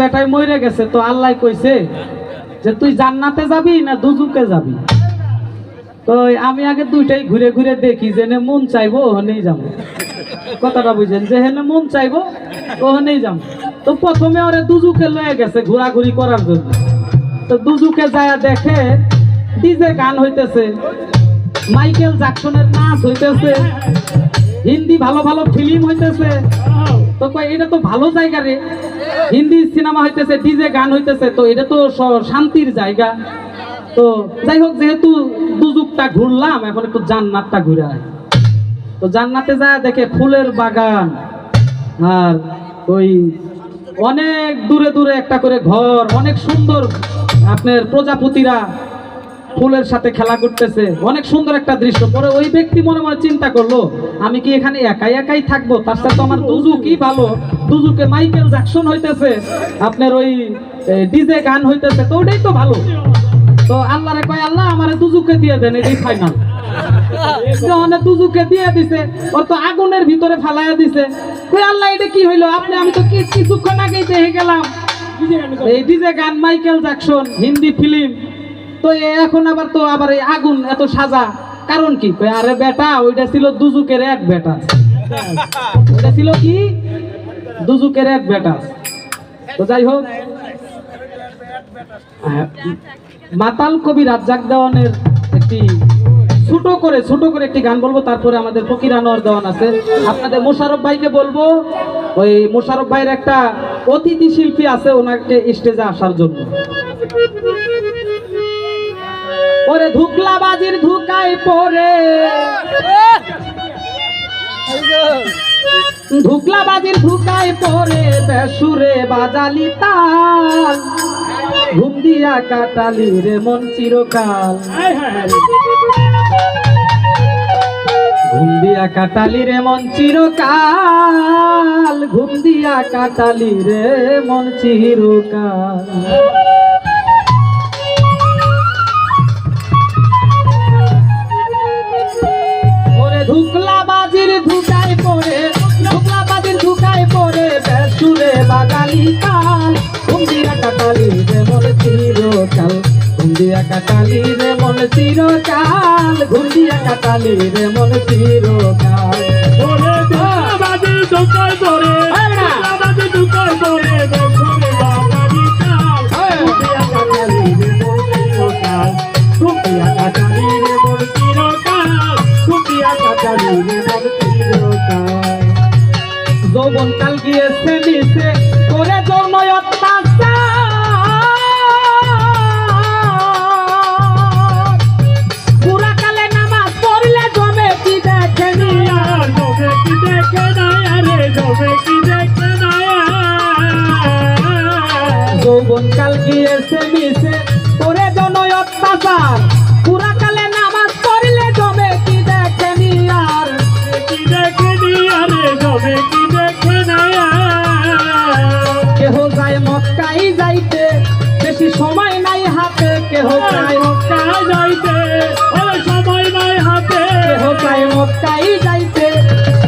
বেটায় মরে গেছে, তো আল্লাহ কইছে যে তুই জান্নাতে যাবি না দুজুকে যাবি? তো আমি আগে দুইটাই ঘুরে ঘুরে দেখি, যেনে মন চাইব ওখানেই যাব। কথাটা বুঝেন যে হেনে মন চাইব ওখানেই যাব। তো প্রথমে ওরে দুজুকে লয়ে গেছে ঘোরাঘুরি করার জন্য। তো দুজুকে যায় দেখে ডিজে গান হইতেছে, মাইকেল জ্যাকসনের নাচ হইতেছে, হিন্দি ভালো ভালো ফিল্ম হইতেছে। তো এটা তো ভালো জায়গা রে। হিন্দি সিনেমা হইতেছে, ডিজে গান হইতেছে, তো এটা তো শান্তির জায়গা। তো যাই হোক, যেহেতু দুযুগটা ঘুরলাম, এখন একটু জান্নাতটা ঘুরে তো জান্নাতে যায় দেখে ফুলের বাগান, আর ওই অনেক দূরে দূরে একটা করে ঘর, অনেক সুন্দর আপনার প্রজাপতিরা ফুলের সাথে খেলা করতেছে। অনেক সুন্দর একটা দৃশ্য। পরে ওই ব্যক্তি মনে মনে চিন্তা করল, আমি কি এখানে একাই একাই থাকব? তার সাথে আমার দুজুকই ভালো? দুজুকে মাইকেল জ্যাকসন হইতেছে, আপনার ওই ডিজে গান হইতেছে, তো ওটাই তো ভালো। তো আল্লাহরে কয়, আল্লাহ আমার দুজুকে দিয়ে দেন, এটাই ফাইনাল দুজুকে দিয়ে দিছে আগুনের ভিতরে দিছে। কই, আল্লাহ, এটা কি হইল? আপনি, আমি তো কিছুক্ষণ আগেই গেলাম। এই গান মাইকেল জ্যাকসন, হিন্দি ফিল্ম। তো এখন আবার তো আবার এই আগুন এত সাজা। কারণ কি? আরে বেটা, ওইটা ছিল দুজুকের এক বেটা। ওইটা ছিল কি? দুজুকের এক বেটা। তো যাই হোক। মাতাল কবি রাজ্জাক দেওয়ানের একটি ছোট করে ছোট করে একটি গান বলব, তারপরে আমাদের ফকির আনোয়ার দেওয়ান আছে। আপনাদের মোশারফ ভাইকে বলব, ওই মোশারফ ভাইয়ের একটা অতিথি শিল্পী আছে, ওনাকে স্টেজে আসার জন্য। ওরে ধুকলা বাজির ধুকাই পরে ধুকলা বাজির ধুকাই পরে বেসুরে বাজালি তাল। ঘুম দিয়া কাটালি রে মন চিরকাল। ঘুম দিয়া কাটালি রে মন চিরকাল। ঘুম দিয়া কাটালি রে মন চিরকাল। ঘুমদিয়া কাটালি রে মন চিরকাল ঘুন্ডিয়া কাটালি রে মন চিরকাল। ঘুমদিয়া যৌবন কাল গিয়েছে মিশে? করে জনয় অত্যাচার। পুরা কালে নামাজ পড়লে জমে কি দেখেনি আর? কেহ যায় মক্কাই যাইতে বেশি সময় নাই হাতে কেহ যায় কেহ যায় মক্কাই যাইতে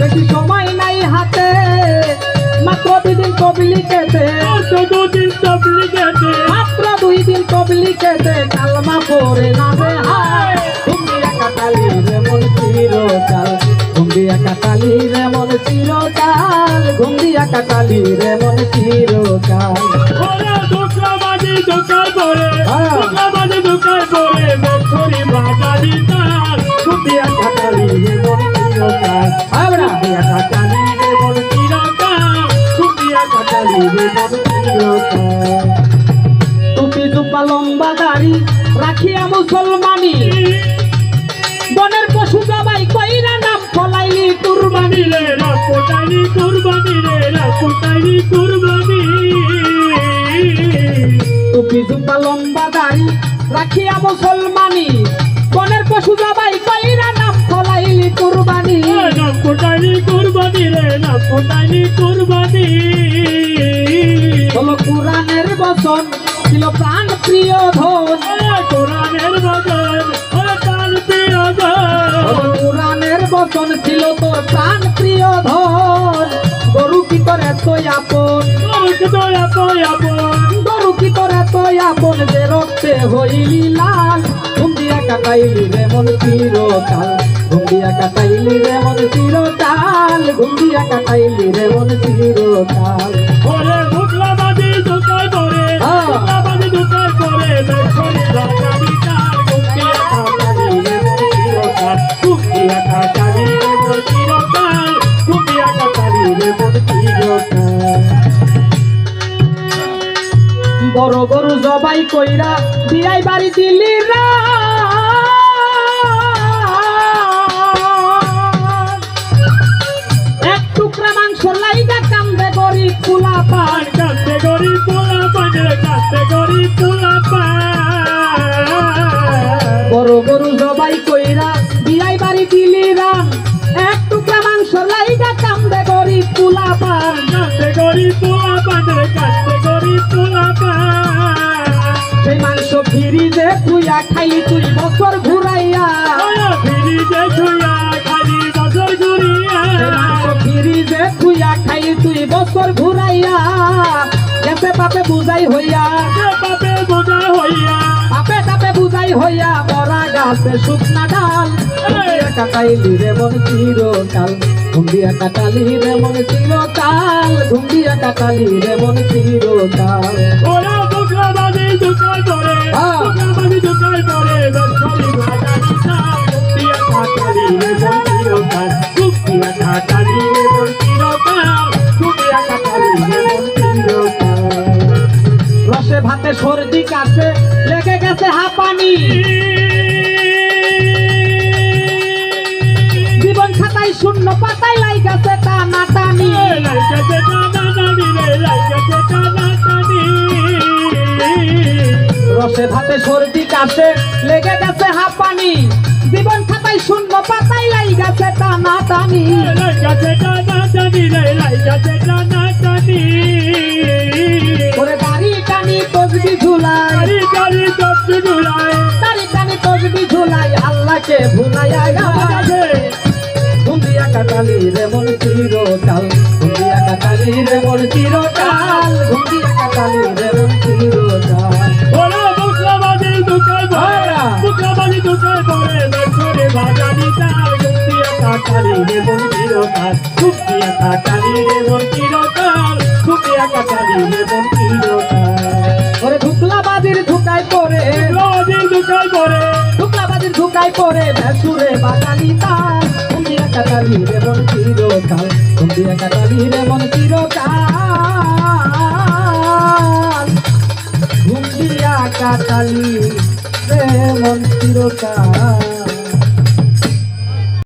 বেশি সময় নাই হাতে। মাত্র দুই দিন কেটে কালমা পরে নামে হায়। ঘুমিয়া কাটালি রে মন চিরকাল ঘুমিয়া কাটালি রে মন চিরকাল রে মন চিরকাল। ঘুমিয়া কাটালি রে মন চিরকাল আমরা ঘুমিয়া কাটালি রে মন চিরকাল ঘুমিয়া কাটালি রে মন চিরকাল। মুসলমানি বনের পশু জবাই কইরা নাম ফলাইলি কুরবানি কোটানি কুরবানি রে কোটানি কুরবানি টুপি জুব্বা লম্বা দাড়ি রাখিয়া মুসলমানি বনের পশু জবাই কইরা নাম ফলাইলি কুরবানি কুরবানি রে না কোটানি কুরবানি হলো কোরআনের বচন, ছিল প্রাণ প্রিয় ধন কোরআনের বদন ও প্রাণ প্রিয় হলো কোরআনের বচন, ছিল তোর প্রাণ প্রিয় ধন গরু কি করে তুই আপন? গরুকে তো এত আপন গরু কি তোরা তো আপন? যে রক্তে হইলি লাল ঘুমিয়া কাটাইলি রে মন চিরকাল ঘুমিয়া কাটাইলি রে মন চিরকাল ঘুমিয়া কাটাইলি রে মন চিরকাল। ওরে ভুকলা বাজি দুকাই করে। ভুকলা বাজি দুকাই করে দেখনি রাজা বিকার গুটিয়া খাটালি রে মন্দিরকার গুটিয়া খাটালি রে মন্দিরকার গুটিয়া খাটালি রে মন্দিরকার বড় গরু জবাই কইরা বিয়াই বাড়ি দিলি রা। জবাই কইরা বিয়াই বাড়ি দিলি রান এক টুকরা মাংস লাইগা কান্দে গরিব কুলা পায় কাছে গরি পোলা পানের কাছে গরি পোলা পান সেই মাংস ফিরিজে তুইয়া খাইলি তুই বছর ঘুরাইয়া। ফিরিজে ছুঁয়া খালি বছর ঘুরিয়া। ফিরিজে তুইয়া খাইলি তুই বছর ঘুরাইয়া। গেছে পাপে বুঝাই হইয়া গাছে শুকনা ডাল। ঘুমিয়া কাটাইলি রে মন চিরকাল। ঘুমিয়া কাটালি রে মন চিরকাল। ঘুমিয়া কাটালি রে মন চিরকাল। ওরা বাজি করে বাজি করে শূন্য পাতায় লাই গেছে টানা টানি। রসে ভাতে সর্দি কাছে লেগে গেছে হাঁপানি জীবন খাতায় শূন্য পাতায় লাই গেছে টানা টানি। ওরে দাড়ি টানি তসবি ঝুলাই। দাড়ি টানি তসবি ঝুলাই। আল্লাহকে ভুলাইয়া ঘুমিয়া কাটালি রে মন চিরকাল। ঘুমিয়া কাটালি রে মন চিরকাল ঘুমিয়া কাটালি রে মন চিরকাল কুপিয়া কাটালি রে মন্দিরকার কুপিয়া কাটালি রে মন্দিরকার ওরে ধুকলা বাজির ধুকাই পরে রোজি দুকাই করে ধুকলা বাজির ধুকাই পরে ভেসুরে বাজালি তাল